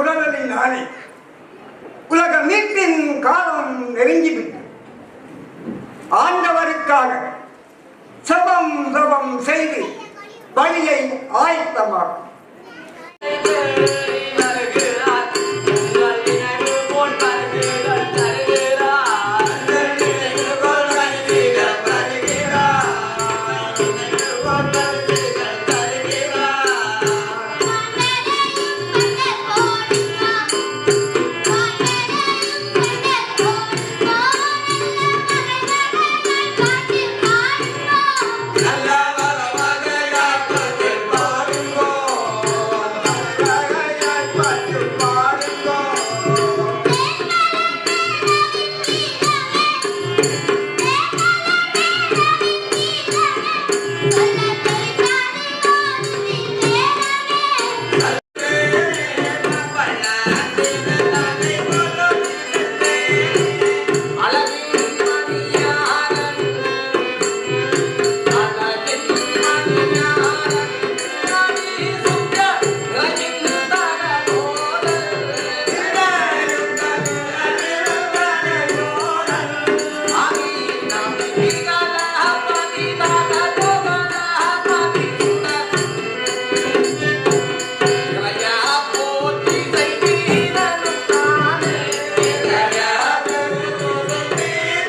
குரலினாலே உலக மீட்பின் காலம் நெருங்கிவிட்டது ஆண்டவருக்காக செபம் செபம் செய்து வழியை ஆயத்தமாகும்